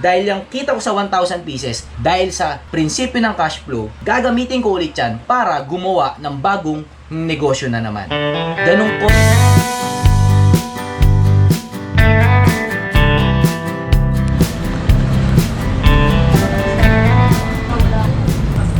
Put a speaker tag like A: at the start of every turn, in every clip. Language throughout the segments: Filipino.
A: Dahil yung kita ko sa 1,000 pieces, dahil sa prinsipyo ng cash flow, gagamitin ko ulit yan para gumawa ng bagong negosyo na naman. Ganun po.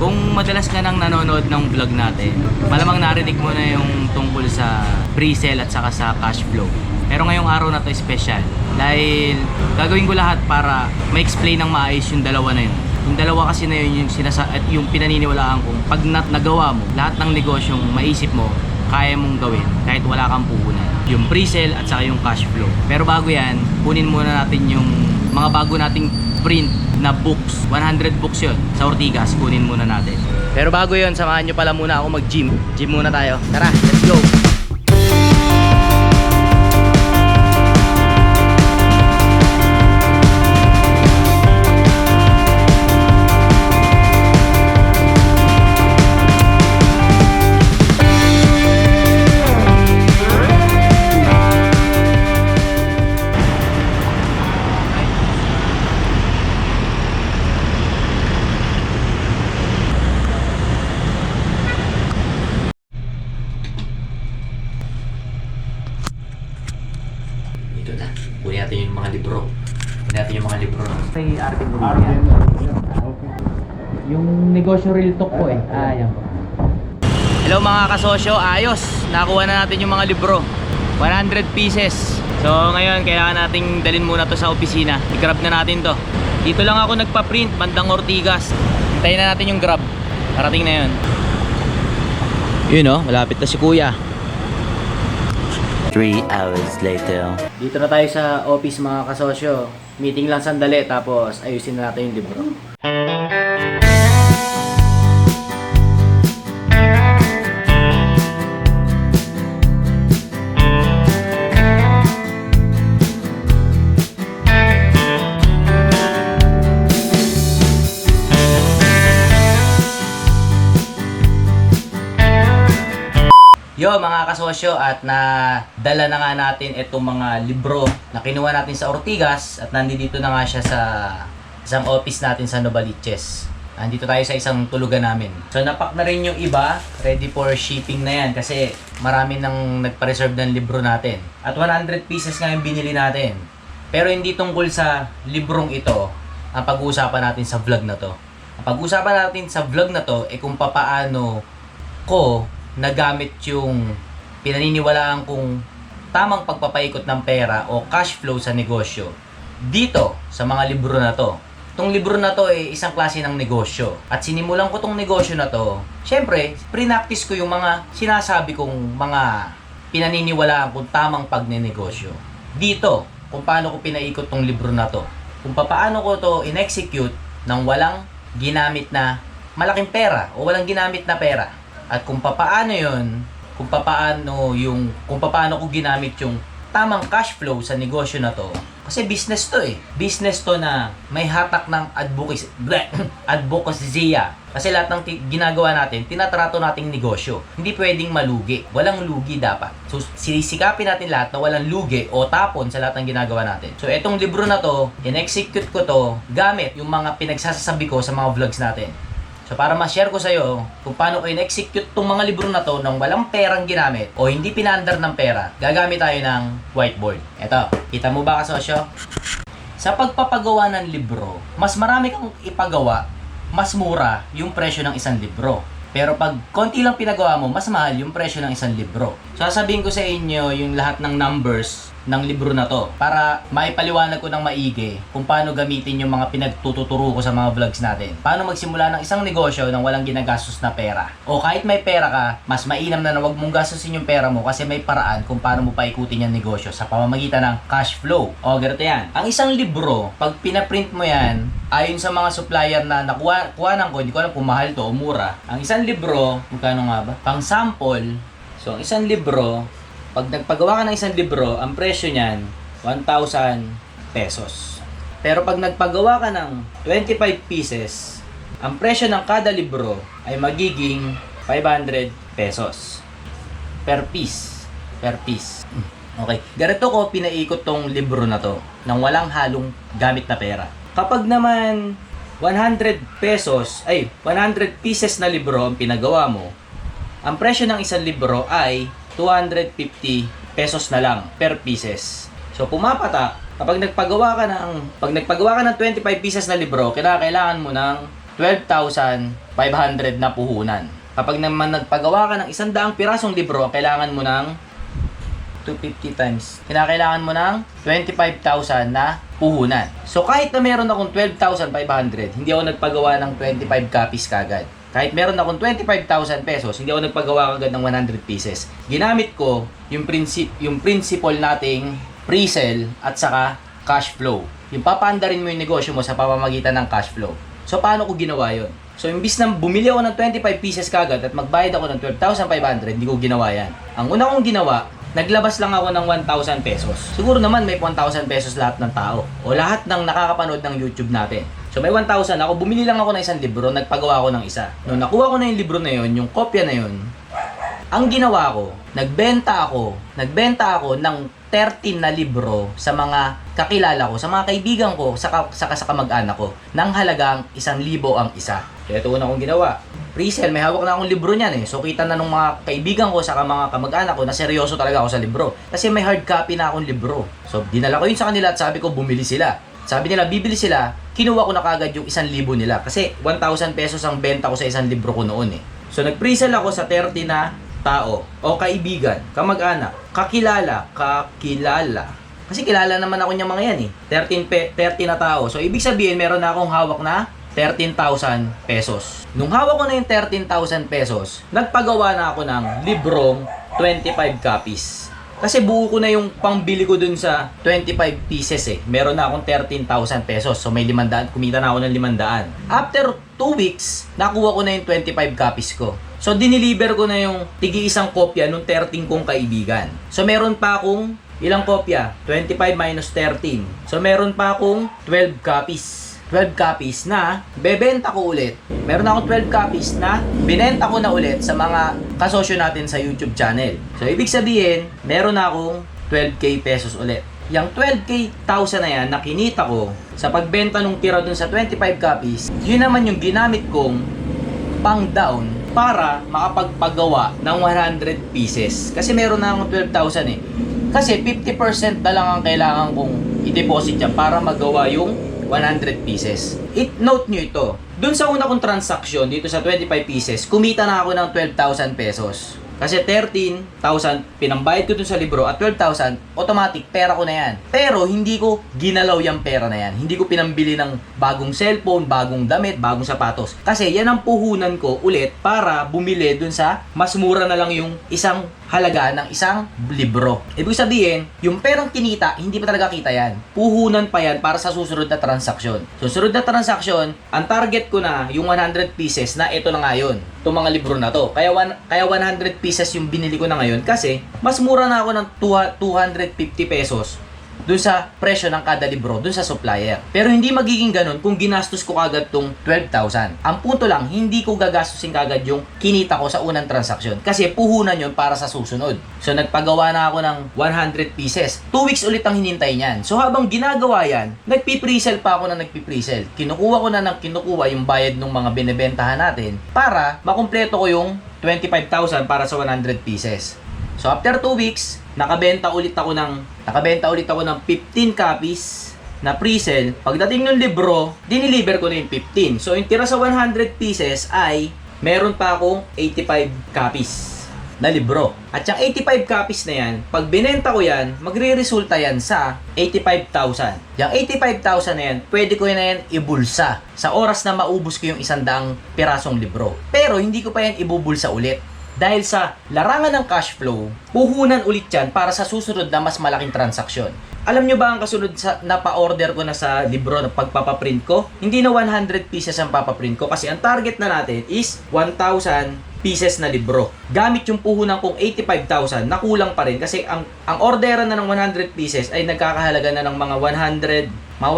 A: Kung madalas ka nang nanonood ng vlog natin, malamang narinig mo na yung tungkol sa pre-sale at saka sa cash flow. Pero ngayong araw na to special dahil gagawin ko lahat para ma-explain ng maayos yung dalawa na yun. Yung dalawa kasi na yun yung, sinasa at yung pinaniniwalaan kong pag nat nagawa mo, lahat ng negosyong maisip mo, kaya mong gawin kahit wala kang puhunan. Yung pre-sale at saka yung cash flow. Pero bago yan, kunin muna natin yung mga bago nating print na books. 100 books yun sa Ortigas. Kunin muna natin. Pero bago yun, samahan nyo pala muna ako mag-gym. Gym muna tayo. Tara, let's go! Hello mga kasosyo, ayos. Nakuha na natin yung mga libro. 100 pieces. So ngayon, kailangan nating dalhin muna to sa opisina. I-grab na natin to. Dito lang ako nagpa-print, bandang Ortigas. Hintayin na natin yung grab. Parating na yun. Yun oh, malapit na si kuya.
B: Three hours later.
A: Dito na tayo sa office mga kasosyo. Meeting lang sandali tapos ayusin na natin yung libro. Yo mga kasosyo at na dala na nga natin itong mga libro na kinuha natin sa Ortigas at nandito na nga siya sa isang office natin sa Novaliches. Nandito tayo sa isang tulugan namin. So napak na rin yung iba, ready for shipping na yan kasi marami nang nagpa-reserve ng libro natin. At 100 pieces nga yung binili natin. Pero hindi tungkol sa librong ito ang pag-uusapan natin sa vlog na to. Ang pag-uusapan natin sa vlog na to ay kung papaano ko nagamit yung pinaniniwalaan kong tamang pagpapaikot ng pera o cash flow sa negosyo dito sa mga libro na to. Itong libro na to ay isang klase ng negosyo. At sinimulan ko tong negosyo na to, syempre, pre-practice ko yung mga sinasabi kong mga pinaniniwalaan kong tamang pagnenegosyo. Dito, kung paano ko pinaikot tong libro na to. Kung paano ko to in-execute nang walang ginamit na malaking pera o walang ginamit na pera. At kung papaano yon, kung papaano yung kung papaano ko ginamit yung tamang cash flow sa negosyo na to. Kasi business to eh. Business to na may hatak ng advocacy, bleh, advocacy Kasi lahat ng ginagawa natin, tinatrato nating negosyo. Hindi pwedeng malugi. Walang lugi dapat. So, sinisikapin natin lahat na walang lugi o tapon sa lahat ng ginagawa natin. So, etong libro na to, in-execute ko to gamit yung mga pinagsasabi ko sa mga vlogs natin. So para ma-share ko sa iyo kung paano ko in-execute tong mga libro na to nang walang perang ginamit o hindi pinaandar ng pera, gagamit tayo ng whiteboard. Eto, kita mo ba kasosyo? Sa pagpapagawa ng libro, mas marami kang ipagawa, mas mura yung presyo ng isang libro. Pero pag konti lang pinagawa mo, mas mahal yung presyo ng isang libro. So sasabihin ko sa inyo yung lahat ng numbers ng libro na to para maipaliwanag ko ng maigi kung paano gamitin yung mga pinagtututuro ko sa mga vlogs natin. Paano magsimula ng isang negosyo nang walang ginagastos na pera. O kahit may pera ka, mas mainam na na wag mong gastusin yung pera mo kasi may paraan kung paano mo paikutin yung negosyo sa pamamagitan ng cash flow. O ganito yan. Ang isang libro, pag pinaprint mo yan, ayon sa mga supplier na nakuha kuhanan ko, hindi ko alam kung mahal to o mura. Ang isang libro, magkano nga ba? Pang sample, so ang isang libro, pag nagpagawa ka ng isang libro, ang presyo niyan, 1,000 pesos. Pero pag nagpagawa ka ng 25 pieces, ang presyo ng kada libro ay magiging 500 pesos. Per piece. Per piece. Okay. Ganito ko pinaikot tong libro na to nang walang halong gamit na pera. Kapag naman 100 pesos, ay 100 pieces na libro ang pinagawa mo, ang presyo ng isang libro ay 250 pesos na lang per pieces. So pumapata, kapag nagpagawa ka ng pag nagpagawa ka ng 25 pieces na libro, kinakailangan mo ng 12,500 na puhunan. Kapag naman nagpagawa ka ng isang daang pirasong libro, kailangan mo ng 250 times. Kinakailangan mo ng 25,000 na puhunan. So kahit na meron akong 12,500, hindi ako nagpagawa ng 25 copies kagad. Kahit meron akong 25,000 pesos, hindi ako nagpagawa kagad ng 100 pieces. Ginamit ko yung prinsip yung principle nating pre-sell at saka cash flow. Yung papaandarin mo yung negosyo mo sa pamamagitan ng cash flow. So paano ko ginawa yon? So imbis na bumili ako ng 25 pieces kagad at magbayad ako ng 12,500, hindi ko ginawa yan. Ang una kong ginawa, naglabas lang ako ng 1,000 pesos. Siguro naman may 1,000 pesos lahat ng tao o lahat ng nakakapanood ng YouTube natin. So may 1,000 ako, bumili lang ako ng isang libro, nagpagawa ako ng isa. Nung nakuha ko na yung libro na yon, yung kopya na yon, ang ginawa ko, nagbenta ako, nagbenta ako ng 13 na libro sa mga kakilala ko, sa mga kaibigan ko, sa, ka- sa, sa kamag-anak ko, ng halagang isang libo ang isa. Kaya ito una kong ginawa. Pre-sale, may hawak na akong libro niyan eh. So kita na ng mga kaibigan ko, sa mga kamag-anak ko, na seryoso talaga ako sa libro. Kasi may hard copy na akong libro. So dinala ko yun sa kanila at sabi ko, bumili sila. Sabi nila, bibili sila, kinuha ko na kagad yung isang libo nila. Kasi 1,000 pesos ang benta ko sa isang libro ko noon eh. So nag-pre-sale ako sa 30 na tao o kaibigan, kamag-anak, kakilala, kakilala. Kasi kilala naman ako niya mga yan eh. 13, pe, 30 na tao. So ibig sabihin meron na akong hawak na 13,000 pesos. Nung hawak ko na yung 13,000 pesos, nagpagawa na ako ng librong 25 copies. Kasi buo ko na yung pangbili ko dun sa 25 pieces eh. Meron na akong 13,000 pesos. So may 500, kumita na ako ng 500. After 2 weeks, nakuha ko na yung 25 copies ko. So diniliver ko na yung tigi isang kopya nung 13 kong kaibigan. So meron pa akong ilang kopya? 25 minus 13. So meron pa akong 12 copies. 12 copies na bebenta ko ulit. Meron akong 12 copies na binenta ko na ulit sa mga kasosyo natin sa YouTube channel. So ibig sabihin, meron akong 12k pesos ulit. Yung 12k thousand na yan na kinita ko sa pagbenta nung tira dun sa 25 copies, yun naman yung ginamit kong pang down para makapagpagawa ng 100 pieces. Kasi meron na akong 12,000 eh. Kasi 50% na lang ang kailangan kong i-deposit dyan para magawa yung 100 pieces. It note nyo ito. Dun sa una kong transaction dito sa 25 pieces, kumita na ako ng 12,000 pesos. Kasi 13,000 pinambayad ko dun sa libro at 12,000 automatic pera ko na yan. Pero hindi ko ginalaw yung pera na yan. Hindi ko pinambili ng bagong cellphone, bagong damit, bagong sapatos. Kasi yan ang puhunan ko ulit para bumili dun sa mas mura na lang yung isang halaga ng isang libro. Ibig sabihin, yung perang kinita, hindi pa talaga kita yan. Puhunan pa yan para sa susunod na transaksyon. Susunod na transaksyon, ang target ko na yung 100 pieces na ito na nga yun. Itong mga libro na to. Kaya, one, kaya 100 pieces yung binili ko na ngayon kasi mas mura na ako ng 200 250 pesos dun sa presyo ng kada libro, dun sa supplier. Pero hindi magiging ganun kung ginastos ko kagad tong 12,000. Ang punto lang, hindi ko gagastusin kagad yung kinita ko sa unang transaksyon. Kasi puhunan yon para sa susunod. So nagpagawa na ako ng 100 pieces. 2 weeks ulit ang hinintay niyan. So habang ginagawa yan, nagpi-presell pa ako na nagpi-presell. Kinukuha ko na ng kinukuha yung bayad ng mga binebentahan natin para makumpleto ko yung 25,000 para sa 100 pieces. So after 2 weeks, nakabenta ulit ako ng nakabenta ulit ako ng 15 copies na pre-sale. Pagdating ng libro, diniliver ko na yung 15. So yung tira sa 100 pieces ay meron pa akong 85 copies na libro. At yung 85 copies na yan, pag binenta ko yan, magre-resulta yan sa 85,000. Yung 85,000 na yan, pwede ko na yan ibulsa sa oras na maubos ko yung isang daang pirasong libro. Pero hindi ko pa yan ibubulsa ulit. Dahil sa larangan ng cash flow, puhunan ulit yan para sa susunod na mas malaking transaksyon. Alam nyo ba ang kasunod sa napa-order ko na sa libro na pagpapaprint ko? Hindi na 100 pieces ang papaprint ko kasi ang target na natin is 1,000 pieces na libro. Gamit yung puhunan kong 85,000, nakulang pa rin kasi ang ang orderan na ng 100 pieces ay nagkakahalaga na ng mga 100 mga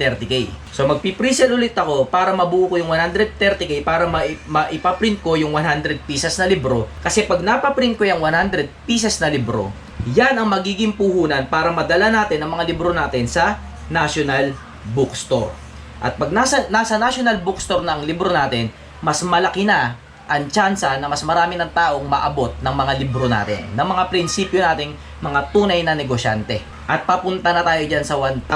A: 130k. So magpi-presell ulit ako para mabuo ko yung 130k para ma- maipaprint ko yung 100 pieces na libro. Kasi pag napaprint ko yung 100 pieces na libro, yan ang magiging puhunan para madala natin ang mga libro natin sa National Bookstore. At pag nasa, nasa National Bookstore na ang libro natin, mas malaki na ang tsansa na mas marami ng taong maabot ng mga libro natin, ng mga prinsipyo nating mga tunay na negosyante. At papunta na tayo dyan sa 1,000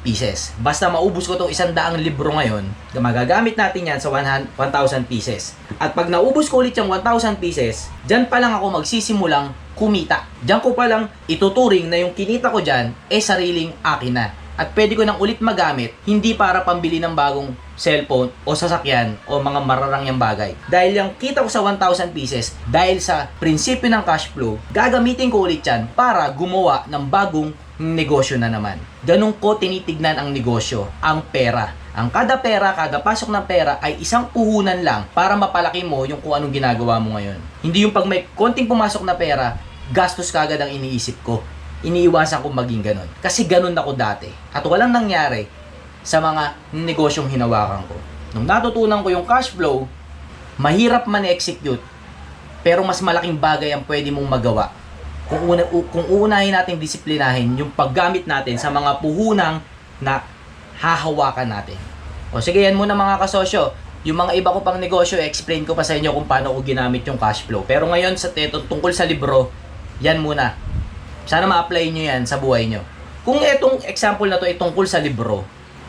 A: pieces. Basta maubos ko itong isang daang libro ngayon, magagamit natin yan sa 100 1,000 pieces. At pag naubos ko ulit yung 1,000 pieces, dyan pa lang ako magsisimulang kumita. Diyan ko pa lang ituturing na yung kinita ko dyan, eh sariling akin na. At pwede ko nang ulit magamit, hindi para pambili ng bagong cellphone o sasakyan o mga mararangyang bagay. Dahil yung kita ko sa 1,000 pieces, dahil sa prinsipyo ng cash flow, gagamitin ko ulit yan para gumawa ng bagong negosyo na naman. Ganun ko tinitignan ang negosyo, ang pera. Ang kada pera, kada pasok ng pera ay isang puhunan lang para mapalaki mo yung kung anong ginagawa mo ngayon. Hindi yung pag may konting pumasok na pera, gastos kagad ang iniisip ko. Iniiwasan ko maging ganun. Kasi ganun ako dati. At walang nangyari sa mga negosyong hinawakan ko. Nung natutunan ko yung cash flow, mahirap man i-execute, pero mas malaking bagay ang pwede mong magawa. Kung, una, kung uunahin natin disiplinahin yung paggamit natin sa mga puhunang na hahawakan natin. O sige, yan muna mga kasosyo. Yung mga iba ko pang negosyo, explain ko pa sa inyo kung paano ko ginamit yung cash flow. Pero ngayon, sa teto, tungkol sa libro, yan muna. Sana ma-apply nyo yan sa buhay nyo. Kung etong example na to ay tungkol sa libro,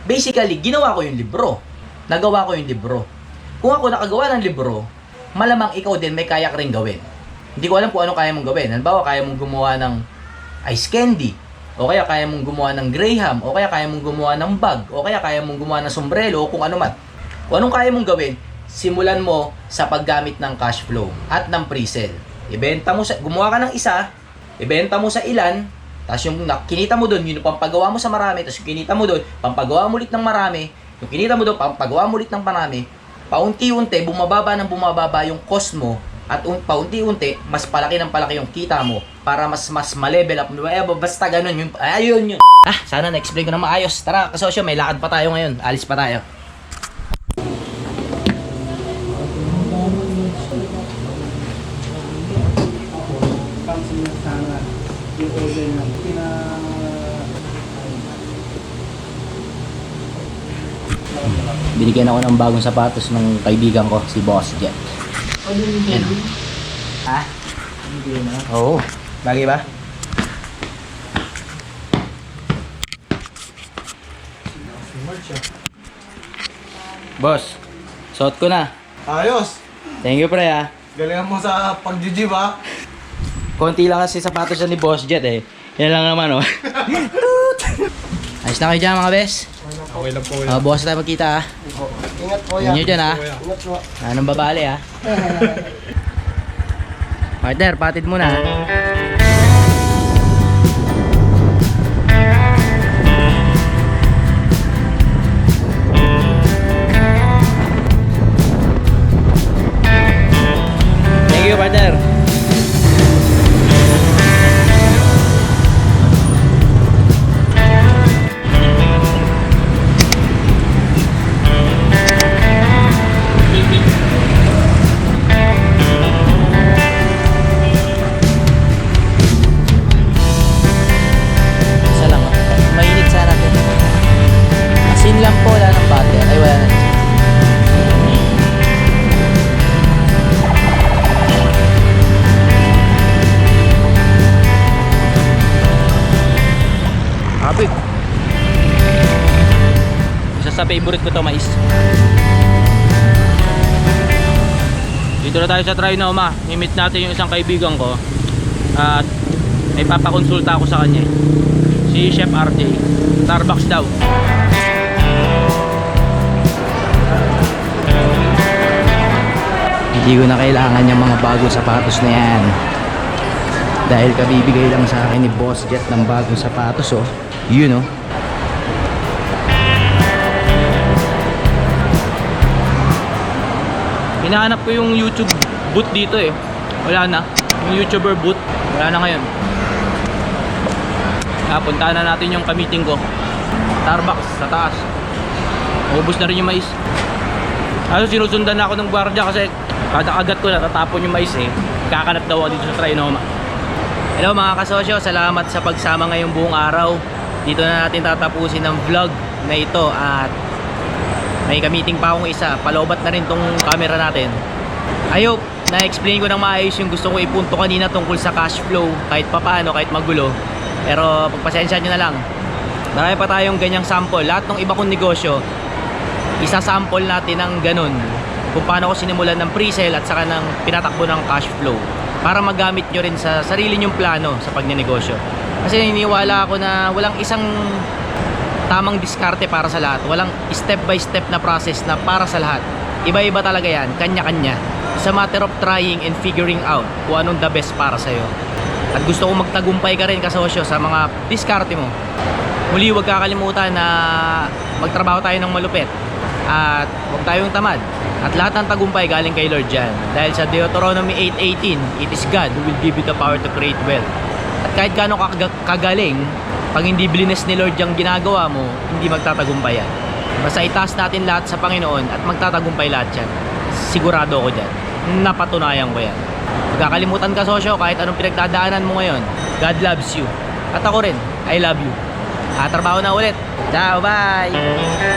A: basically, ginawa ko yung libro. Nagawa ko yung libro. Kung ako nakagawa ng libro, malamang ikaw din may kaya ka rin gawin. Hindi ko alam kung ano kaya mong gawin. Halimbawa, kaya mong gumawa ng ice candy, o kaya kaya mong gumawa ng graham, o kaya kaya mong gumawa ng bag, o kaya kaya mong gumawa ng sombrero, o kung ano man. Kung anong kaya mong gawin, simulan mo sa paggamit ng cash flow at ng pre-sale. Ibenta mo sa, gumawa ka ng isa, ibenta mo sa ilan, tapos yung kinita mo doon, yun yung pampagawa mo sa marami, tapos yung kinita mo doon, pampagawa mo ulit ng marami, yung kinita mo doon, pampagawa mo ulit ng marami, paunti-unti, bumababa ng bumababa yung cost mo, at un- paunti-unti, mas palaki ng palaki yung kita mo, para mas mas ma-level up. Eh, basta ganun, yun, ayun yun. Ah, sana na-explain ko na maayos. Tara, kasosyo, may lakad pa tayo ngayon. Alis pa tayo. Binigyan ako ng bagong sapatos ng kaibigan ko, si Boss Jet. Yan. Ha?
C: Hindi na.
A: Oo. Bagay ba?
C: Ah.
A: Boss, suot ko na.
C: Ayos!
A: Thank you, pre, ha.
C: Galingan mo sa pag-gym ah.
A: Konti lang kasi sapatos yan ni Boss Jet, eh. Yan lang naman, oh. Ayos na kayo dyan, mga bes.
C: Okay lang po
A: Uh, bukas tayo magkita, ha.
C: Ingat po
A: Inyo dyan, ha.
C: Ingat po.
A: Anong babali, ha. Partner, patid mo na, ha. Favorite ko to mais. Dito na tayo sa Trinoma. I-meet natin yung isang kaibigan ko. At may papakonsulta ako sa kanya. Si Chef RJ. Starbucks daw. Hindi ko na kailangan yung mga bagong sapatos na yan. Dahil kabibigay lang sa akin ni Boss Jet ng bagong sapatos oh. Yun oh. Hinahanap ko yung YouTube boot dito eh. Wala na. Yung YouTuber boot. Wala na ngayon. Ah, puntahan na natin yung kamiting ko. Starbucks sa taas. Ubus na rin yung mais. Ano sinusundan na ako ng gwardiya kasi kada agat ko natatapon yung mais eh. Kakanap daw ako dito sa Trinoma. Hello mga kasosyo, salamat sa pagsama ngayong buong araw. Dito na natin tatapusin ang vlog na ito at May ka-meeting pa akong isa. Palobat na rin tong camera natin. I hope na-explain ko ng maayos yung gusto ko ipunto kanina tungkol sa cash flow kahit papaano, kahit magulo. Pero pagpasensya nyo na lang. Marami pa tayong ganyang sample. Lahat ng iba kong negosyo, isa-sample natin ng ganun kung paano ko sinimulan ng pre-sale at saka ng pinatakbo ng cash flow para magamit nyo rin sa sarili nyong plano sa pagnenegosyo. Kasi naniniwala ako na walang isang tamang diskarte para sa lahat. Walang step by step na process na para sa lahat. Iba-iba talaga yan, kanya-kanya. It's a matter of trying and figuring out kung anong the best para sa'yo. At gusto ko magtagumpay ka rin kasosyo sa mga diskarte mo. Muli, huwag kakalimutan na magtrabaho tayo ng malupit. At huwag tayong tamad. At lahat ng tagumpay galing kay Lord yan. Dahil sa Deuteronomy 8.18, It is God who will give you the power to create wealth. At kahit gaano ka kaga- kagaling, pag hindi blines ni Lord yung ginagawa mo, hindi magtatagumpay yan. Basta itaas natin lahat sa Panginoon at magtatagumpay lahat yan. Sigurado ako dyan. Napatunayan ko yan. Huwag kakalimutan ka sosyo kahit anong pinagdadaanan mo ngayon. God loves you. At ako rin, I love you. Ah, trabaho na ulit. Ciao, bye!